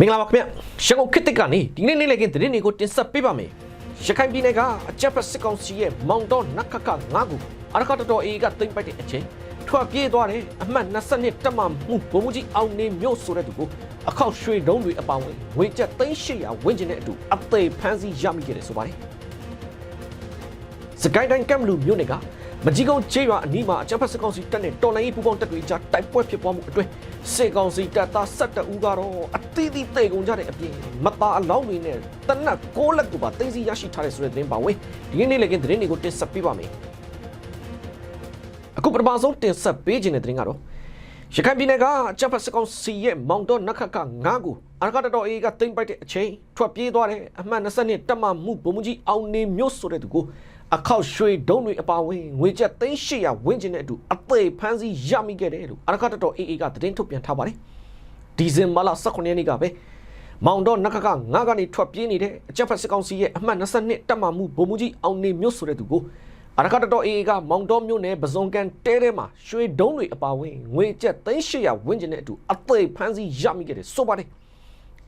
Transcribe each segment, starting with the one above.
မင်္ဂလာပါခင်ဗျရန်ကုန်ခေတ်တစ်ကနေဒီနေ့နေ့လည်ခင်းသတင်းတွေကိုတင်ဆက်ပေးပါမယ်ရခိုင်ပြည်နယ်ကအကြက်ဖက်စစ်ကောင်စီရဲ့မောင်တော်နတ်ခတ်ခ9ခုအရကတတော်အေကသိမ့်ပိုက်တဲ့အချိန်ထွက်ပြေးသွားတဲ့အမှတ်22တက်မှမှုဘုံကြီးအောင်နေမြို့ဆိုတဲ့သူကိုအခောက်ရွှေတုံးတွေအပောင်းဝင်ငွေကျပ်300ဝန်းကျင်နဲ့အတူအသေးဖမ်းဆီးရမိခဲ့တယ်ဆိုပါတယ်စကိုင်းတိုင်းကမ်လူမြို့နယ်ကမကြီးကုန်းကျေးရွာအနီးမှာအကြမ်းဖက်စစ်ကောင်စီတပ်နဲ့တော်လိုင်းရေးပူးပေါင်းတပ်တွေကြားတိုက်ပွဲဖြစ်ပွားမှုအတွင်းစစ်ကောင်စီတပ်သား12ဦးကတော့အ သီးသီးတေကုန်ကြတဲ့အပြင်မသားအလောင်းတွေနဲ့တနက်6လက်ကိုပါသိမ်းဆည်းရရှိထားတဲ့ဆိုတဲ့သတင်းပါဝင်ဒီကနေ့လည်းကင်းသတင်းတွေကိုတင်ဆက်ပေးပါမယ်အခုပထမဆုံးတင်ဆက်ပေးခြင်းတဲ့သတင်းကတော့ရခိုင်ပြည်နယ်ကအကြမ်းဖက်စစ်ကောင်စီရဲ့မောင်တော်နက်ခတ်က9ခုအရကတတော်အေးကသိမ်းပိုက်တဲ့အချိန်ထွက်ပြေးသွားတဲ့အမှတ်22တက်မှမှုဘုံကြီးအောင်နေမြို့ဆိုတဲ့သူကိုအခောက်ရွှေဒုံးတွေအပါဝင်ငွေကျပ်300ဝန်းကျင်နဲ့အတူအသေးဖမ်းဆီးရမိခဲ့တယ်လို့အရကတတော်အေးအေးကသတင်းထုတ်ပြန်ထားပါတယ် ဒီဇင်ဘာလ18ရက်နေ့ကပဲမောင်တော်နက်ခတ်က9ကနေထွက်ပြေးနေတဲ့အကြမ်းဖက်စစ်ကောင်စီရဲ့အမှတ်22တက်မှမှုဘုံကြီးအောင်နေမြို့ဆိုတဲ့သူကိုအရကတတော်အေးအေးကမောင်တော်မြို့နယ်ပဇွန်ကန်တဲထဲမှာရွှေဒုံးတွေအပါဝင်ငွေကျပ်300ဝန်းကျင်နဲ့အတူအသေးဖမ်းဆီးရမိခဲ့တယ်ဆိုပါတယ်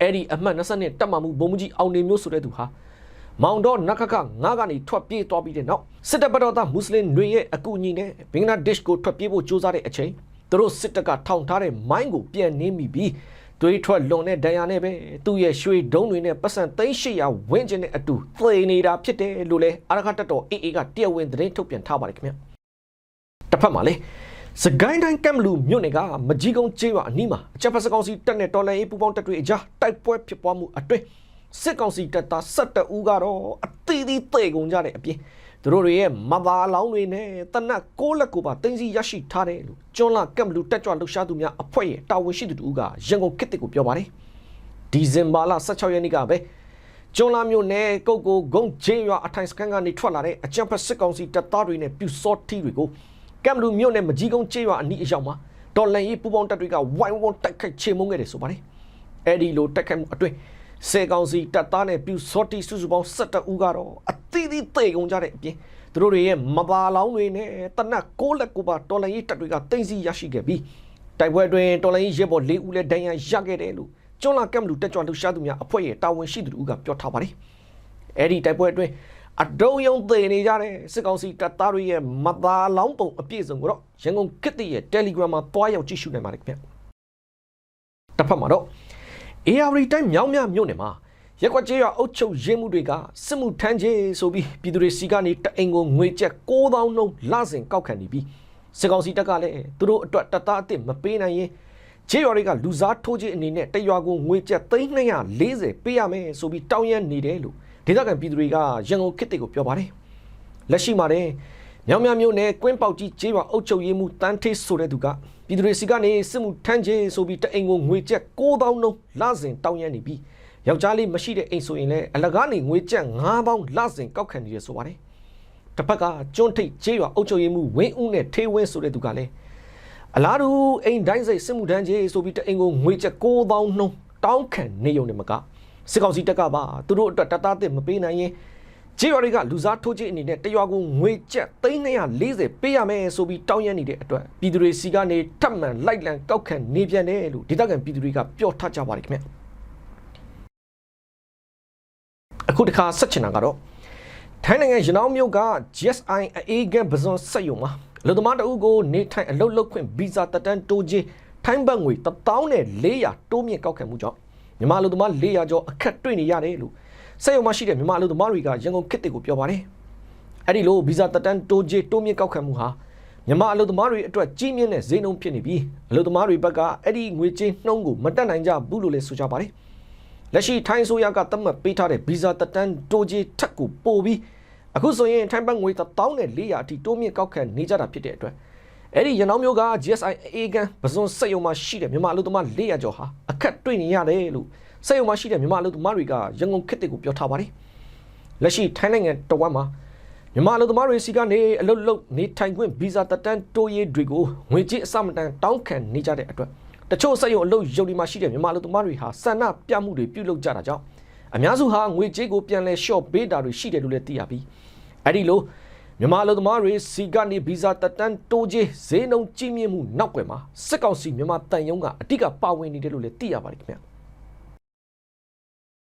အဲ့ဒီအမှတ်22တက်မှမှုဘုံကြီးအောင်နေမြို့ဆိုတဲ့သူဟာမောင်တော်နက်ခတ်က9ကနေထွက်ပြေးသွားပြီးတဲ့နောက်စစ်တပ်ဘက်တော်သားမွတ်စလင်တွေရဲ့အကူအညီနဲ့ဘင်္ဂလားဒေ့ရှ်ကိုထွက်ပြေးဖို့ကြိုးစားတဲ့အချိန် သူတို့စစ်တပ်ကထောင်ထားတဲ့မိုင်းကိုပြန်နှင်းမိပြီးတွေးထွက်လွန်တဲ့ဒဏ်ရာနဲ့ပဲသူ့ရဲ့ရွှေဒုံးတွေနဲ့ပတ်စံ300ဝန်းကျင်နဲ့အတူသေနေတာဖြစ်တယ်လို့လဲအရခတ်တပ်တော်အေးအေးကတရားဝင်သတင်းထုတ်ပြန်ထားပါတယ်ခင်ဗျတစ်ဖက်မှာလေစကိုင်းတိုင်းကမ်လူမြို့နယ်ကမကြီးကုန်းကျေးရွာအနီးမှာအချက်ဖက်စကောင်စီတပ်နဲ့တော်လှန်ရေးပူးပေါင်းတပ်တွေအကြားတိုက်ပွဲဖြစ်ပွားမှုအတွင်းစစ်ကောင်စီတပ်သား12ဦးကတော့အသီးသီးသေကုန်ကြတဲ့အပြင် သူတို့တွေရဲ့မဘာလောင်းတွေနဲ့တနက်6လက်ကိုပါတင်စီရရှိထားတယ်လို့ကျွန်းလာကမ်လူတက်ကြွလှူရှားသူများအဖွဲ့ရဲ့တာဝန်ရှိသူတို့ကရန်ကုန်ခေတ်တစ်ကိုပြောပါတယ်ဒီဇင်ဘာလ16ရက်နေ့ကပဲကျွန်းလာမြို့နယ်ကုတ်ကိုဂုံဂျင်းရွာအထိုင်စခန်းကနေထွက်လာတဲ့အကြံဖက်စစ်ကောင်စီတပ်သားတွေနဲ့ပြူစောထီတွေကိုကမ်လူမြို့နယ်မကြီးကုန်းကျေးရွာအနီးအရောက်မှာဒေါ်လန်ရေးပူပေါင်းတပ်တွေကဝိုင်းဝန်းတိုက်ခိုက်ချေမှုန်းခဲ့တယ်ဆိုပါတယ်အဲ့ဒီလိုတိုက်ခိုက်မှုအတွင်း စေကောင်စီတပ်သားနဲ့ပြူစောတီစုစုပေါင်း17ဦးကတော့အသီးသီးသေကုန်ကြတဲ့အပြင်သူတို့တွေရဲ့မပါလောင်းတွေနဲ့တနက်6လက်ကိုပါတော်လန်ရေးတပ်တွေကတင်စီရရှိခဲ့ပြီးတိုက်ပွဲအတွင်းတော်လန်ရေးရဲဘော်၄ဦးလည်းဒဏ်ရာရခဲ့တယ်လို့ကျွန်းလာကမ်လူတက်ကြွလှူရှားသူများအဖွဲ့ရဲ့တာဝန်ရှိသူတို့ကပြောထားပါတယ်အဲ့ဒီတိုက်ပွဲအတွင်းအတုံးယုံသေနေကြတဲ့စစ်ကောင်စီတပ်သားတွေရဲ့မသားလောင်းပုံအပြည့်စုံကိုတော့ရန်ကုန်ကစ်တီရဲ့ Telegram မှာတွားရောက်ကြည့်ရှုနိုင်ပါတယ်ခင်ဗျတစ်ဖက်မှာတော့ AR တိုင်းမြောင်းမြမြို့နယ်မှာရက်ကွက်ကျေးရွာအုပ်ချုပ်ရေးမှုတွေကစစ်မှုထမ်းခြင်းဆိုပြီးပြည်သူတွေစီကနေတအိမ်ကိုငွေကျပ်9000နှုန်းလစဉ်ကောက်ခံနေပြီးစစ်ကောင်စီတပ်ကလည်းသူတို့အတွက်တပ်သားအစ်စ်မပေးနိုင်ရင်ကျေးရွာတွေကလူစားထိုးခြင်းအနေနဲ့တရွာကိုငွေကျပ်340ပေးရမယ်ဆိုပြီးတောင်းရမ်းနေတယ်လို့ဒေသခံပြည်သူတွေကရန်ကုန်ခေတ်တွေကိုပြောပါတယ်လက်ရှိမှာတဲ့ မြောင်မြမြို့နယ်ကွင်းပေါက်ကြီးကျေးရွာအုပ်ချုပ်ရေးမှုတန်းထေးဆိုတဲ့သူကပြည်သူတွေစီကနေစစ်မှုထမ်းခြင်းဆိုပြီးတအိမ်ကိုငွေကျပ်9000နှုန်းလစဉ်တောင်းရမ်းနေပြီးယောက်ျားလေးမရှိတဲ့အိမ်ဆိုရင်လည်းအလကားနေငွေကျပ်9000လစဉ်ကောက်ခံနေရဆိုပါတယ်တစ်ဖက်ကကျွန်းထိတ်ကျေးရွာအုပ်ချုပ်ရေးမှုဝင်းဦးနဲ့ထေးဝင်းဆိုတဲ့သူကလည်းအလားတူအိမ်တိုင်းစိတ်စစ်မှုထမ်းခြင်းဆိုပြီးတအိမ်ကိုငွေကျပ်9000နှုန်းတောင်းခံနေုံနဲ့မကစစ်ကောင်စီတက်ကပါသူတို့အတွက်တသားတစ်မပေးနိုင်ရင် ကျေးရွာတွေကလူစားထိုးခြင်းအနေနဲ့တရွာကိုငွေကျပ်340ပေးရမယ်ဆိုပြီးတောင်းရမ်းနေတဲ့အတွက်ပြည်သူတွေစီကနေထပ်မံလိုက်လံကောက်ခံနေပြန်တယ်လို့ဒေသခံပြည်သူတွေကပြောထားကြပါတယ်ခင်ဗျအခုတခါဆက်ချင်တာကတော့ထိုင်းနိုင်ငံရနောင်းမြို့က GSI အေးကန်ပဇွန်ဆက်ယုံမှာလူသမားတအုပ်ကိုနေထိုင်အလုပ်လုပ်ခွင့်ဗီဇာတက်တန်းတိုးခြင်းထိုင်းဘတ်ငွေ1400တိုးမြင့်ကောက်ခံမှုကြောင့်မြန်မာလူသမား400ကျော်အခက်တွေ့နေရတယ်လို့ စက်ရုံမှာရှိတဲ့မြန်မာလူသမားတွေကရန်ကုန်ခေတ်တွေကိုပြောပါတယ်။အဲ့ဒီလိုဗီဇာတက်တန်းတိုးကြေးတိုးမြင့်ကောက်ခံမှုဟာမြန်မာအလုပ်သမားတွေအတွက်ကြီးမြင့်တဲ့ဈေးနှုန်းဖြစ်နေပြီးအလုပ်သမားတွေဘက်ကအဲ့ဒီငွေကြေးနှုန်းကိုမတက်နိုင်ကြဘူးလို့လည်းဆိုကြပါတယ်။လက်ရှိထိုင်းဆိုရကသတ်မှတ်ပေးထားတဲ့ဗီဇာတက်တန်းတိုးကြေးထက်ကိုပိုပြီးအခုဆိုရင်ထိုင်းဘတ်ငွေ1400အထိတိုးမြင့်ကောက်ခံနေကြတာဖြစ်တဲ့အတွက်အဲ့ဒီရနောင်းမျိုးက GSI အေကန်ပဇွန်စက်ရုံမှာရှိတဲ့မြန်မာအလုပ်သမား400ကျော်ဟာအခက်တွေ့နေရတယ်လို့ စက်ရုံမှာရှိတဲ့မြန်မာအလုပ်သမားတွေကရန်ကုန်ခေတ်တွေကိုပြောထားပါတယ်။လက်ရှိထိုင်းနိုင်ငံတဝက်မှာမြန်မာအလုပ်သမားတွေစီကနေအလုပ်လုပ်နေထိုင်ခွင့်ဗီဇာတက်တန်းတိုးရေးတွေကိုငွေကြေးအစမတန်တောင်းခံနေကြတဲ့အတွက်တချို့စက်ရုံအလုပ်ရုံဒီမှာရှိတဲ့မြန်မာအလုပ်သမားတွေဟာဆန္ဒပြမှုတွေပြုလုပ်ကြတာကြောင့်အများစုဟာငွေကြေးကိုပြန်လဲလျှော့ပေးတာတွေရှိတယ်လို့လည်းသိရပြီးအဲ့ဒီလိုမြန်မာအလုပ်သမားတွေစီကနေဗီဇာတက်တန်းတိုးကြေးဈေးနှုန်းကြီးမြင့်မှုနောက်ွယ်မှာစစ်ကောင်စီမြန်မာတန်ယုံကအတိကပါဝင်နေတယ်လို့လည်းသိရပါတယ်ခင်ဗျာ